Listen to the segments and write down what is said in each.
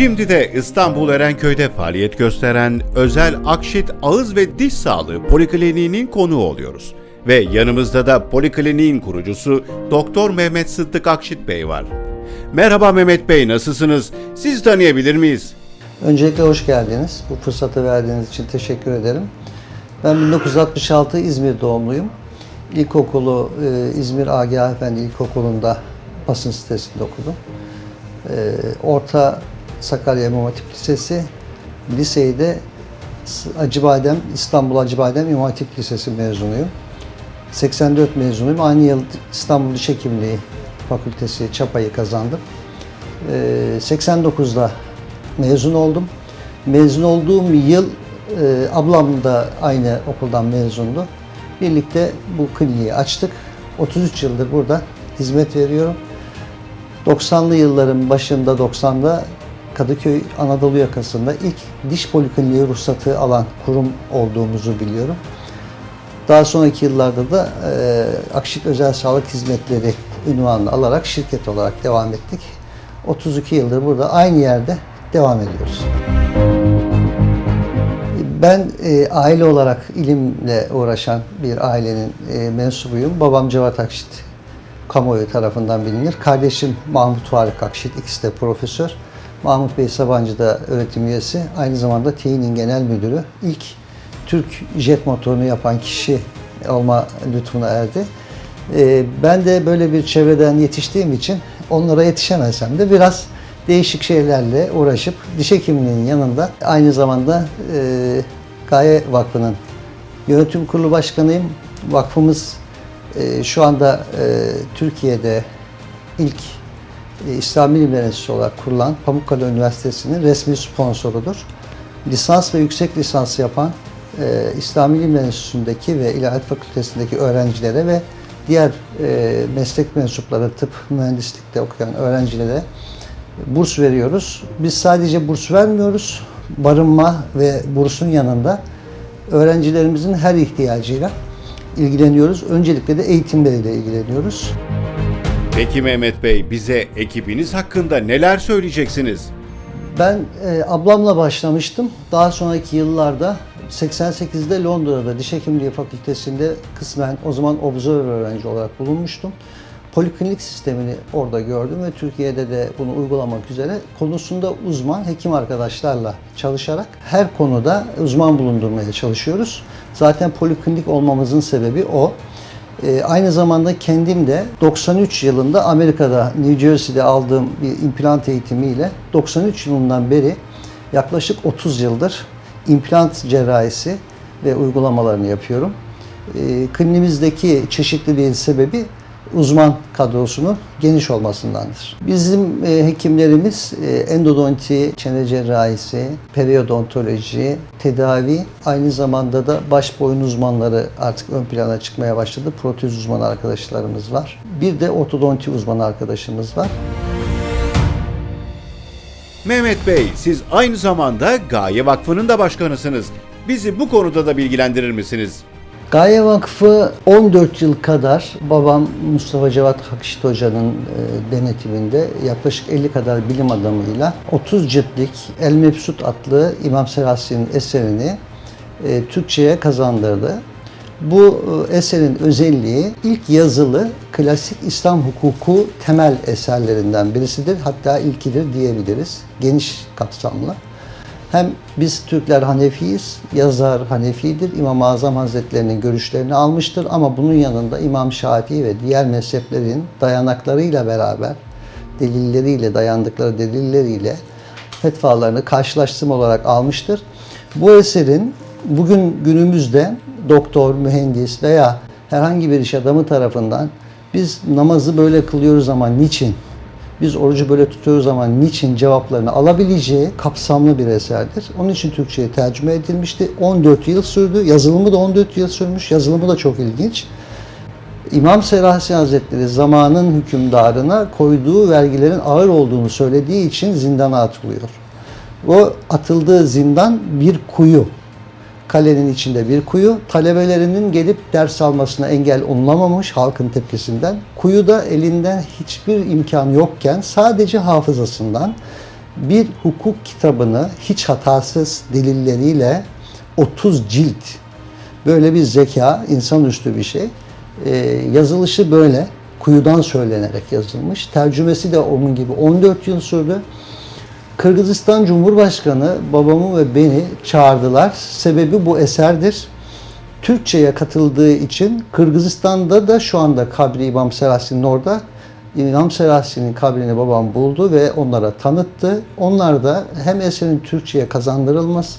Şimdi de İstanbul Erenköy'de faaliyet gösteren özel Akşit Ağız ve Diş Sağlığı Polikliniğinin konuğu oluyoruz. Ve yanımızda da polikliniğin kurucusu Doktor Mehmet Sıddık Akşit Bey var. Merhaba Mehmet Bey, nasılsınız? Sizi tanıyabilir miyiz? Öncelikle hoş geldiniz. Bu fırsatı verdiğiniz için teşekkür ederim. Ben 1966 İzmir doğumluyum. İlkokulu e, İzmir Agah Efendi İlkokulu'nda basın sitesinde okudum. E, orta Sakarya İmam Hatip Lisesi, liseyi de Acıbadem, İstanbul Acıbadem İmam Hatip Lisesi mezunuyum. 84 mezunuyum. Aynı yıl İstanbul Diş Hekimliği Fakültesi Çapa'yı kazandım. Ee, 89'da mezun oldum. Mezun olduğum yıl e, ablam da aynı okuldan mezundu. Birlikte bu kliniği açtık. 33 yıldır burada hizmet veriyorum. 90'lı yılların başında 90'da Kadıköy Anadolu yakasında ilk diş polikliniği ruhsatı alan kurum olduğumuzu biliyorum. Daha sonraki yıllarda da e, Akşit Özel Sağlık Hizmetleri ünvanını alarak şirket olarak devam ettik. 32 yıldır burada aynı yerde devam ediyoruz. Ben e, aile olarak ilimle uğraşan bir ailenin e, mensubuyum. Babam Cevat Akşit kamuoyu tarafından bilinir. Kardeşim Mahmut Faruk Akşit, ikisi de profesör. Mahmut Bey Sabancı da öğretim üyesi. Aynı zamanda Tİİ'nin genel müdürü. İlk Türk jet motorunu yapan kişi olma lütfuna erdi. Ee, ben de böyle bir çevreden yetiştiğim için onlara yetişemesem de biraz değişik şeylerle uğraşıp diş hekimliğinin yanında aynı zamanda e, Gaye Vakfı'nın yönetim kurulu başkanıyım. Vakfımız e, şu anda e, Türkiye'de ilk e, İslam Bilimleri Enstitüsü olarak kurulan Pamukkale Üniversitesi'nin resmi sponsorudur. Lisans ve yüksek lisans yapan e, İslam Bilimleri Enstitüsü'ndeki ve İlahiyat Fakültesindeki öğrencilere ve diğer e, meslek mensupları, tıp, mühendislikte okuyan öğrencilere burs veriyoruz. Biz sadece burs vermiyoruz, barınma ve bursun yanında öğrencilerimizin her ihtiyacıyla ilgileniyoruz. Öncelikle de eğitimleriyle ilgileniyoruz. Peki Mehmet Bey, bize ekibiniz hakkında neler söyleyeceksiniz? Ben e, ablamla başlamıştım. Daha sonraki yıllarda 88'de Londra'da Diş Hekimliği Fakültesi'nde kısmen o zaman observer öğrenci olarak bulunmuştum. Poliklinik sistemini orada gördüm ve Türkiye'de de bunu uygulamak üzere konusunda uzman hekim arkadaşlarla çalışarak her konuda uzman bulundurmaya çalışıyoruz. Zaten poliklinik olmamızın sebebi o. Ee, aynı zamanda kendim de 93 yılında Amerika'da New Jersey'de aldığım bir implant eğitimiyle 93 yılından beri yaklaşık 30 yıldır implant cerrahisi ve uygulamalarını yapıyorum. Ee, klinimizdeki çeşitliliğin sebebi uzman kadrosunun geniş olmasındandır. Bizim e, hekimlerimiz e, endodonti, çene cerrahisi, periodontoloji, tedavi, aynı zamanda da baş boyun uzmanları artık ön plana çıkmaya başladı. Protez uzmanı arkadaşlarımız var. Bir de ortodonti uzmanı arkadaşımız var. Mehmet Bey, siz aynı zamanda Gaye Vakfı'nın da başkanısınız. Bizi bu konuda da bilgilendirir misiniz? Gaye Vakfı 14 yıl kadar babam Mustafa Cevat Hakşit Hoca'nın e, denetiminde yaklaşık 50 kadar bilim adamıyla 30 ciltlik El Mebsut adlı İmam Serhasi'nin eserini e, Türkçe'ye kazandırdı. Bu e, eserin özelliği ilk yazılı klasik İslam hukuku temel eserlerinden birisidir. Hatta ilkidir diyebiliriz. Geniş kapsamlı. Hem biz Türkler Hanefiyiz, yazar Hanefidir, İmam-ı Azam Hazretlerinin görüşlerini almıştır ama bunun yanında İmam Şafii ve diğer mezheplerin dayanaklarıyla beraber, delilleriyle, dayandıkları delilleriyle fetvalarını karşılaştırma olarak almıştır. Bu eserin bugün günümüzde doktor, mühendis veya herhangi bir iş adamı tarafından biz namazı böyle kılıyoruz ama niçin? Biz orucu böyle tutuyoruz ama niçin cevaplarını alabileceği kapsamlı bir eserdir. Onun için Türkçe'ye tercüme edilmişti. 14 yıl sürdü. Yazılımı da 14 yıl sürmüş. Yazılımı da çok ilginç. İmam Serahsi Hazretleri zamanın hükümdarına koyduğu vergilerin ağır olduğunu söylediği için zindana atılıyor. O atıldığı zindan bir kuyu. Kalenin içinde bir kuyu. Talebelerinin gelip ders almasına engel olunamamış halkın tepkisinden. Kuyuda elinden hiçbir imkan yokken sadece hafızasından bir hukuk kitabını hiç hatasız delilleriyle 30 cilt böyle bir zeka, insanüstü bir şey. Ee, yazılışı böyle kuyudan söylenerek yazılmış. Tercümesi de onun gibi 14 yıl sürdü. Kırgızistan Cumhurbaşkanı babamı ve beni çağırdılar. Sebebi bu eserdir. Türkçe'ye katıldığı için Kırgızistan'da da şu anda kabri İmam Selahattin'in orada. İmam Selahattin'in kabrini babam buldu ve onlara tanıttı. Onlar da hem eserin Türkçe'ye kazandırılması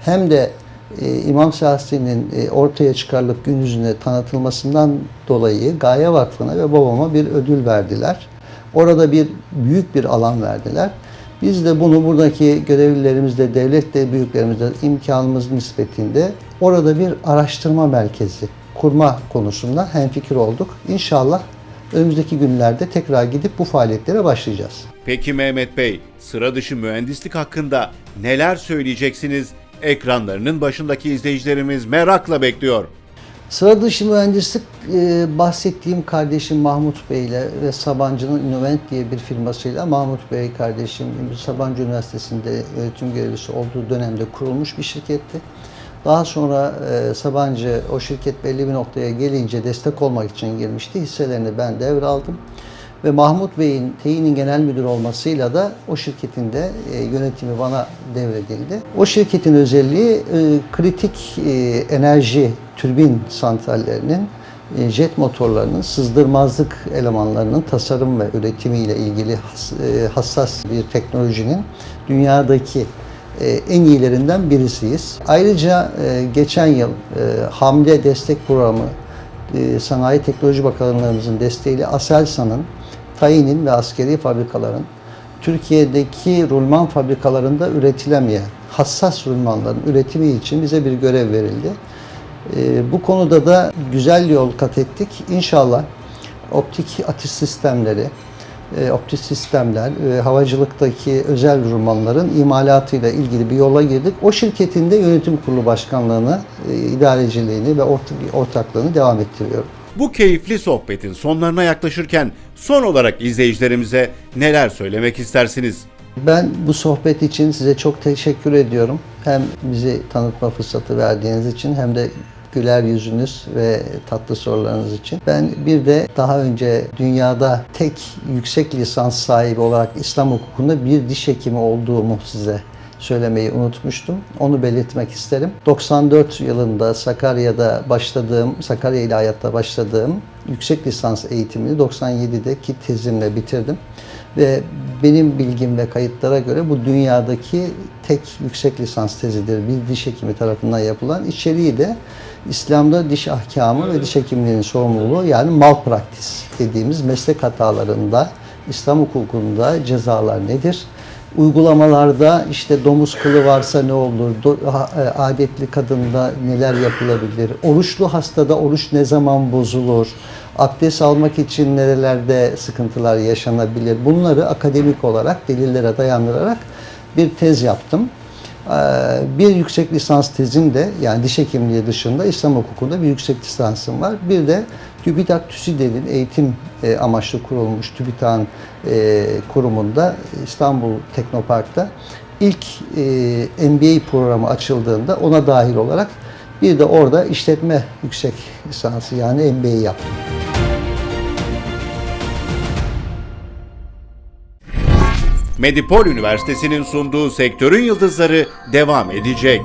hem de e, İmam Selahattin'in e, ortaya çıkarılıp gün yüzüne tanıtılmasından dolayı Gaye Vakfı'na ve babama bir ödül verdiler. Orada bir büyük bir alan verdiler. Biz de bunu buradaki görevlilerimizle, devlet büyüklerimizle imkanımız nispetinde orada bir araştırma merkezi kurma konusunda hemfikir olduk. İnşallah önümüzdeki günlerde tekrar gidip bu faaliyetlere başlayacağız. Peki Mehmet Bey, sıra dışı mühendislik hakkında neler söyleyeceksiniz? Ekranlarının başındaki izleyicilerimiz merakla bekliyor. Sıra dışı mühendislik e, bahsettiğim kardeşim Mahmut Bey ile ve Sabancı'nın Innovent diye bir firmasıyla Mahmut Bey kardeşim Sabancı Üniversitesi'nde öğretim görevlisi olduğu dönemde kurulmuş bir şirketti. Daha sonra e, Sabancı o şirket belli bir noktaya gelince destek olmak için girmişti. Hisselerini ben devraldım. Ve Mahmut Bey'in teyinin genel müdür olmasıyla da o şirketin de e, yönetimi bana devredildi. O şirketin özelliği e, kritik e, enerji türbin santrallerinin jet motorlarının sızdırmazlık elemanlarının tasarım ve üretimiyle ilgili has- hassas bir teknolojinin dünyadaki en iyilerinden birisiyiz. Ayrıca geçen yıl hamle destek programı Sanayi Teknoloji Bakanlığımızın desteğiyle Aselsan'ın, Tayin'in ve askeri fabrikaların Türkiye'deki rulman fabrikalarında üretilemeyen hassas rulmanların üretimi için bize bir görev verildi. E, bu konuda da güzel yol kat ettik. İnşallah optik atış sistemleri, e, optik sistemler, e, havacılıktaki özel rulmanların imalatıyla ilgili bir yola girdik. O şirketin de yönetim kurulu başkanlığını, e, idareciliğini ve ortak- ortaklığını devam ettiriyorum. Bu keyifli sohbetin sonlarına yaklaşırken son olarak izleyicilerimize neler söylemek istersiniz? Ben bu sohbet için size çok teşekkür ediyorum. Hem bizi tanıtma fırsatı verdiğiniz için hem de güler yüzünüz ve tatlı sorularınız için. Ben bir de daha önce dünyada tek yüksek lisans sahibi olarak İslam hukukunda bir diş hekimi olduğumu size söylemeyi unutmuştum. Onu belirtmek isterim. 94 yılında Sakarya'da başladığım, Sakarya İlahiyat'ta başladığım yüksek lisans eğitimini 97'deki tezimle bitirdim. Ve benim bilgim ve kayıtlara göre bu dünyadaki tek yüksek lisans tezidir. Bir diş hekimi tarafından yapılan. İçeriği de İslam'da diş ahkamı ve diş hekimliğinin sorumluluğu yani malpraktis dediğimiz meslek hatalarında İslam hukukunda cezalar nedir? Uygulamalarda işte domuz kılı varsa ne olur, e, adetli kadında neler yapılabilir, oruçlu hastada oruç ne zaman bozulur, abdest almak için nerelerde sıkıntılar yaşanabilir bunları akademik olarak delillere dayandırarak bir tez yaptım. Ee, Bir yüksek lisans tezim de yani diş hekimliği dışında İslam hukukunda bir yüksek lisansım var. Bir de TÜBİTAK TÜSİDE'nin eğitim e, amaçlı kurulmuş TÜBİTAK'ın e, kurumunda İstanbul Teknopark'ta ilk e, MBA programı açıldığında ona dahil olarak bir de orada işletme yüksek lisansı yani MBA yaptım. Medipol Üniversitesi'nin sunduğu Sektörün Yıldızları devam edecek.